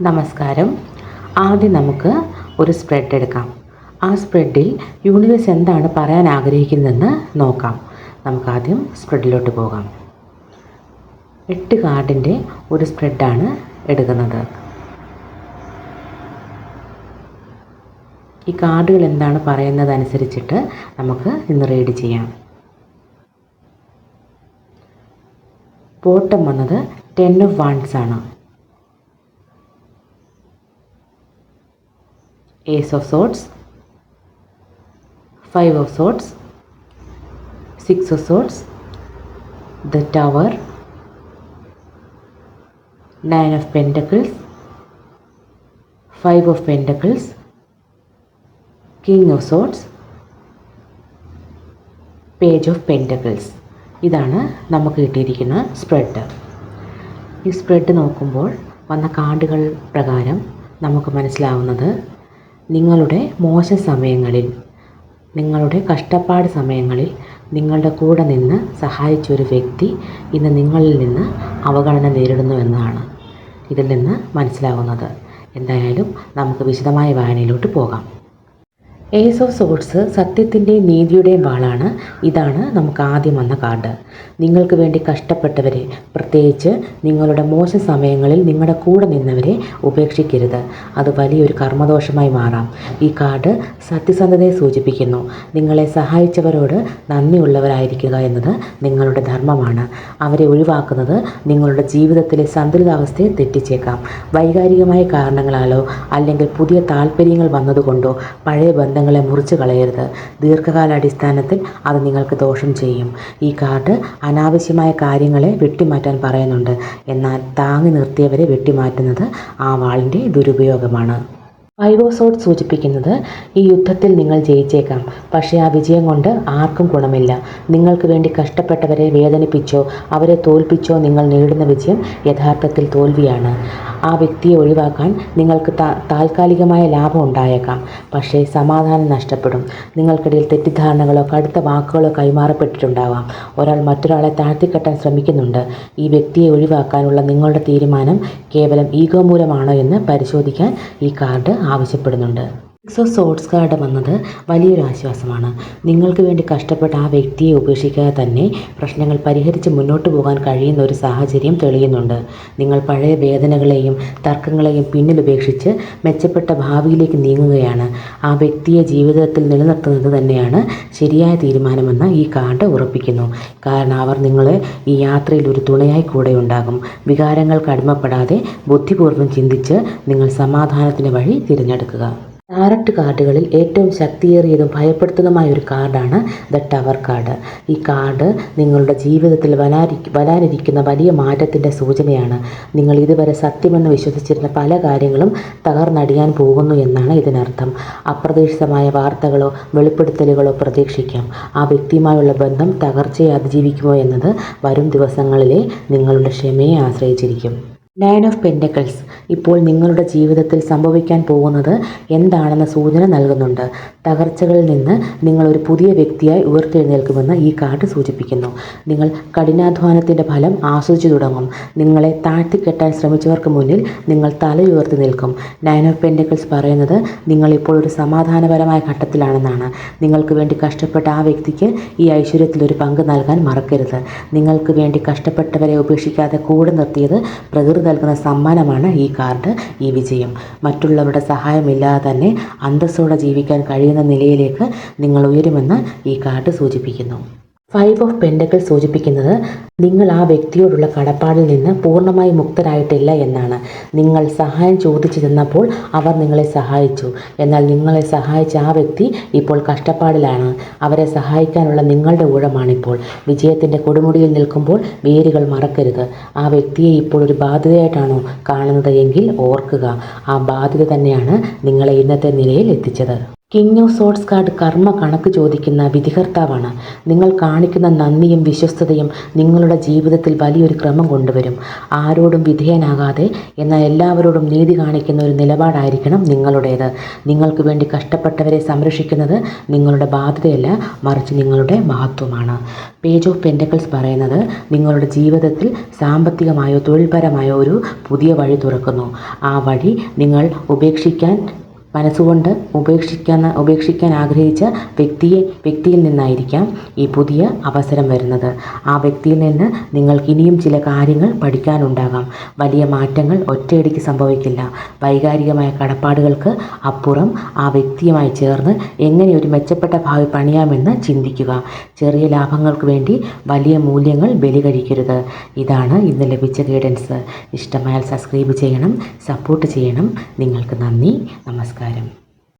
നമസ്കാരം. ആദ്യം നമുക്ക് ഒരു സ്പ്രെഡ് എടുക്കാം. ആ സ്പ്രെഡിൽ യൂണിവേഴ്സ് എന്താണ് പറയാൻ ആഗ്രഹിക്കുന്നതെന്ന് നോക്കാം. നമുക്കാദ്യം സ്പ്രെഡിലോട്ട് പോകാം. എട്ട് കാർഡിന്റെ ഒരു സ്പ്രെഡാണ് എടുക്കുന്നത്. ഈ കാർഡുകൾ എന്താണ് പറയുന്നത് അനുസരിച്ചിട്ട് നമുക്ക് ഇന്ന് റീഡ് ചെയ്യാം. ബോട്ടം വന്നത് ടെൻ ഓഫ് വാൺസ് ആണ്. Ace of swords five of swords six of swords the tower nine of pentacles five of pentacles king of swords page of pentacles ഇതാണ് നമുക്ക് കിട്ടിയിരിക്കുന്ന സ്പ്രെഡ് ഈ സ്പ്രെഡ് നോക്കുമ്പോൾ വന്ന കാർഡുകൾ പ്രകാരം നമുക്ക് മനസ്സിലാവുന്നത് നിങ്ങളുടെ മോശം സമയങ്ങളിൽ നിങ്ങളുടെ കഷ്ടപ്പാട് സമയങ്ങളിൽ നിങ്ങളുടെ കൂടെ നിന്ന് സഹായിച്ച ഒരു വ്യക്തി ഇന്ന് നിങ്ങളിൽ നിന്ന് അവഗണന നേരിടുന്നു എന്നാണ് ഇതിൽ നിന്ന് മനസ്സിലാകുന്നത്. എന്തായാലും നമുക്ക് വിശദമായ വായനയിലോട്ട് പോകാം. ഏസ് ഓഫ് സോട്സ് സത്യത്തിന്റെയും നീതിയുടെയും വാളാണ്. ഇതാണ് നമുക്ക് ആദ്യം വന്ന കാർഡ്. നിങ്ങൾക്ക് വേണ്ടി കഷ്ടപ്പെട്ടവരെ പ്രത്യേകിച്ച് നിങ്ങളുടെ മോശം സമയങ്ങളിൽ നിങ്ങളുടെ കൂടെ നിന്നവരെ ഉപേക്ഷിക്കരുത്. അത് വലിയൊരു കർമ്മദോഷമായി മാറാം. ഈ കാർഡ് സത്യസന്ധതയെ സൂചിപ്പിക്കുന്നു. നിങ്ങളെ സഹായിച്ചവരോട് നന്ദിയുള്ളവരായിരിക്കുക എന്നത് നിങ്ങളുടെ ധർമ്മമാണ്. അവരെ ഒഴിവാക്കുന്നത് നിങ്ങളുടെ ജീവിതത്തിലെ സന്തുലിതാവസ്ഥയെ തെറ്റിച്ചേക്കാം. വൈകാരികമായ കാരണങ്ങളാലോ അല്ലെങ്കിൽ പുതിയ താല്പര്യങ്ങൾ വന്നതുകൊണ്ടോ പഴയ ബന്ധങ്ങളെ മുറിച്ച് കളയരുത്. ദീർഘകാലാടിസ്ഥാനത്തിൽ അത് നിങ്ങൾക്ക് ദോഷം ചെയ്യും. ഈ കാർഡ് അനാവശ്യമായ കാര്യങ്ങളെ വെട്ടിമാറ്റാൻ പറയുന്നുണ്ട്. എന്നാൽ താങ്ങി നിർത്തിയവരെ വെട്ടിമാറ്റുന്നത് ആ വാളിന്റെ ദുരുപയോഗമാണ്. ഫൈവ് ഓഫ് സോട്ട് സൂചിപ്പിക്കുന്നത് ഈ യുദ്ധത്തിൽ നിങ്ങൾ ജയിച്ചേക്കാം. പക്ഷേ ആ വിജയം കൊണ്ട് ആർക്കും ഗുണമില്ല. നിങ്ങൾക്ക് വേണ്ടി കഷ്ടപ്പെട്ടവരെ വേദനിപ്പിച്ചോ അവരെ തോൽപ്പിച്ചോ നിങ്ങൾ നേടുന്ന വിജയം യഥാർത്ഥത്തിൽ തോൽവിയാണ്. ആ വ്യക്തിയെ ഒഴിവാക്കാൻ നിങ്ങൾക്ക് താൽക്കാലികമായ ലാഭം ഉണ്ടായേക്കാം. പക്ഷേ സമാധാനം നഷ്ടപ്പെടും. നിങ്ങൾക്കിടയിൽ തെറ്റിദ്ധാരണകളോ കടുത്ത വാക്കുകളോ കൈമാറപ്പെട്ടിട്ടുണ്ടാവാം. ഒരാൾ മറ്റൊരാളെ താഴ്ത്തിക്കെട്ടാൻ ശ്രമിക്കുന്നുണ്ട്. ഈ വ്യക്തിയെ ഒഴിവാക്കാനുള്ള നിങ്ങളുടെ തീരുമാനം കേവലം ഈഗോ മൂലമാണോ എന്ന് പരിശോധിക്കാൻ ഈ കാർഡ് ആവശ്യപ്പെടുന്നുണ്ട്. സിക്സ് ഓഫ് സോട്സ് കാർഡ് വന്നത് വലിയൊരു ആശ്വാസമാണ്. നിങ്ങൾക്ക് വേണ്ടി കഷ്ടപ്പെട്ട ആ വ്യക്തിയെ ഉപേക്ഷിക്കാതെ തന്നെ പ്രശ്നങ്ങൾ പരിഹരിച്ച് മുന്നോട്ട് പോകാൻ കഴിയുന്ന ഒരു സാഹചര്യം തെളിയുന്നുണ്ട്. നിങ്ങൾ പഴയ വേദനകളെയും തർക്കങ്ങളെയും പിന്നിലുപേക്ഷിച്ച് മെച്ചപ്പെട്ട ഭാവിയിലേക്ക് നീങ്ങുകയാണ്. ആ വ്യക്തിയെ ജീവിതത്തിൽ നിലനിർത്തുന്നത് തന്നെയാണ് ശരിയായ തീരുമാനമെന്ന് ഈ കാർഡ് ഉറപ്പിക്കുന്നു. കാരണം അവർ നിങ്ങളെ ഈ യാത്രയിൽ ഒരു തുണയായി കൂടെ ഉണ്ടാകും. വികാരങ്ങൾക്ക് അടിമപ്പെടാതെ ബുദ്ധിപൂർവം ചിന്തിച്ച് നിങ്ങൾ സമാധാനത്തിന് വഴി തിരഞ്ഞെടുക്കുക. ടാരറ്റ് കാർഡുകളിൽ ഏറ്റവും ശക്തിയേറിയതും ഭയപ്പെടുത്തുന്നതുമായ ഒരു കാർഡാണ് ദ ടവർ കാർഡ്. ഈ കാർഡ് നിങ്ങളുടെ ജീവിതത്തിൽ വരാരി വരാനിരിക്കുന്ന വലിയ മാറ്റത്തിന്റെ സൂചനയാണ്. നിങ്ങൾ ഇതുവരെ സത്യമെന്ന് വിശ്വസിച്ചിരുന്ന പല കാര്യങ്ങളും തകർന്നടിയാൻ പോകുന്നു എന്നാണ് ഇതിനർത്ഥം. അപ്രതീക്ഷിതമായ വാർത്തകളോ വെളിപ്പെടുത്തലുകളോ പ്രതീക്ഷിക്കാം. ആ വ്യക്തിയുമായുള്ള ബന്ധം തകർച്ചയെ അതിജീവിക്കുമോ എന്നത് വരും ദിവസങ്ങളിലെ നിങ്ങളുടെ ക്ഷമയെ ആശ്രയിച്ചിരിക്കും. നയൻ ഓഫ് പെന്റക്കിൾസ് ഇപ്പോൾ നിങ്ങളുടെ ജീവിതത്തിൽ സംഭവിക്കാൻ പോകുന്നത് എന്താണെന്ന സൂചന നൽകുന്നുണ്ട്. തകർച്ചകളിൽ നിന്ന് നിങ്ങൾ ഒരു പുതിയ വ്യക്തിയായി ഉയർത്തെഴുന്നേൽക്കുമെന്ന് ഈ കാർഡ് സൂചിപ്പിക്കുന്നു. നിങ്ങൾ കഠിനാധ്വാനത്തിന്റെ ഫലം ആസ്വദിച്ചു തുടങ്ങും. നിങ്ങളെ താഴ്ത്തിക്കെട്ടാൻ ശ്രമിച്ചവർക്ക് മുന്നിൽ നിങ്ങൾ തലയുയർത്തി നിൽക്കും. നയൻ ഓഫ് പെന്റക്കിൾസ് പറയുന്നത് നിങ്ങളിപ്പോൾ ഒരു സമാധാനപരമായ ഘട്ടത്തിലാണെന്നാണ്. നിങ്ങൾക്ക് വേണ്ടി കഷ്ടപ്പെട്ട ആ വ്യക്തിക്ക് ഈ ഐശ്വര്യത്തിൽ ഒരു പങ്ക് നൽകാൻ മറക്കരുത്. നിങ്ങൾക്ക് വേണ്ടി കഷ്ടപ്പെട്ടവരെ ഉപേക്ഷിക്കാതെ കൂടെ നിർത്തിയത് പ്രകൃതി നൽകുന്ന സമ്മാനമാണ് ഈ കാർഡ് ഈ വിജയം. മറ്റുള്ളവരുടെ സഹായമില്ലാതെ തന്നെ അന്തസ്സോടെ ജീവിക്കാൻ കഴിയുന്ന നിലയിലേക്ക് നിങ്ങൾ ഉയരുമെന്ന് ഈ കാർഡ് സൂചിപ്പിക്കുന്നു. ഫൈവ് ഓഫ് പെൻഡകൾ സൂചിപ്പിക്കുന്നത് നിങ്ങൾ ആ വ്യക്തിയോടുള്ള കടപ്പാടിൽ നിന്ന് പൂർണമായി മുക്തരായിട്ടില്ല എന്നാണ്. നിങ്ങൾ സഹായം ചോദിച്ചു തന്നപ്പോൾ അവർ നിങ്ങളെ സഹായിച്ചു. എന്നാൽ നിങ്ങളെ സഹായിച്ച ആ വ്യക്തി ഇപ്പോൾ കഷ്ടപ്പാടിലാണ്. അവരെ സഹായിക്കാനുള്ള നിങ്ങളുടെ ഊഴമാണിപ്പോൾ. വിജയത്തിന്റെ കൊടുമുടിയിൽ നിൽക്കുമ്പോൾ വേരുകൾ മറക്കരുത്. ആ വ്യക്തിയെ ഇപ്പോൾ ഒരു ബാധ്യതയായിട്ടാണോ കാണുന്നത് എങ്കിൽ ഓർക്കുക. ആ ബാധ്യത തന്നെയാണ് നിങ്ങളെ ഇന്നത്തെ നിലയിൽ എത്തിച്ചത്. കിങ് ഓഫ് സോട്സ് കാർഡ് കർമ്മ കണക്ക് ചോദിക്കുന്ന വിധികർത്താവാണ്. നിങ്ങൾ കാണിക്കുന്ന നന്ദിയും വിശ്വസ്തതയും നിങ്ങളുടെ ജീവിതത്തിൽ വലിയൊരു ക്രമം കൊണ്ടുവരും. ആരോടും വിധേയനാകാതെ എന്നാൽ എല്ലാവരോടും നീതി കാണിക്കുന്ന ഒരു നിലപാടായിരിക്കണം നിങ്ങളുടേത്. നിങ്ങൾക്ക് വേണ്ടി കഷ്ടപ്പെട്ടവരെ സംരക്ഷിക്കുന്നത് നിങ്ങളുടെ ബാധ്യതയല്ല മറിച്ച് നിങ്ങളുടെ മഹത്വമാണ്. പേജ് ഓഫ് പെന്റക്കിൾസ് പറയുന്നത് നിങ്ങളുടെ ജീവിതത്തിൽ സാമ്പത്തികമായോ തൊഴിൽപരമായോ ഒരു പുതിയ വഴി തുറക്കുന്നു. ആ വഴി നിങ്ങൾ ഉപേക്ഷിക്കാൻ മനസ്സുകൊണ്ട് ഉപേക്ഷിക്കാൻ ഉപേക്ഷിക്കാൻ ആഗ്രഹിച്ച വ്യക്തിയെ വ്യക്തിയിൽ നിന്നായിരിക്കാം ഈ പുതിയ അവസരം വരുന്നത്. ആ വ്യക്തിയിൽ നിന്ന് നിങ്ങൾക്ക് ഇനിയും ചില കാര്യങ്ങൾ പഠിക്കാനുണ്ടാകാം. വലിയ മാറ്റങ്ങൾ ഒറ്റയടിക്ക് സംഭവിക്കില്ല. വൈകാരികമായ കടപ്പാടുകൾക്ക് അപ്പുറം ആ വ്യക്തിയുമായി ചേർന്ന് എങ്ങനെ ഒരു മെച്ചപ്പെട്ട ഭാവി പണിയാമെന്ന് ചിന്തിക്കുക. ചെറിയ ലാഭങ്ങൾക്ക് വേണ്ടി വലിയ മൂല്യങ്ങൾ ബലി കഴിക്കരുത് ഇതാണ് ഇന്ന് ലഭിച്ച ഗൈഡൻസ് ഇഷ്ടമായാൽ സബ്സ്ക്രൈബ് ചെയ്യണം സപ്പോർട്ട് ചെയ്യണം. നിങ്ങൾക്ക് നന്ദി നമസ്കാരം. коментарям.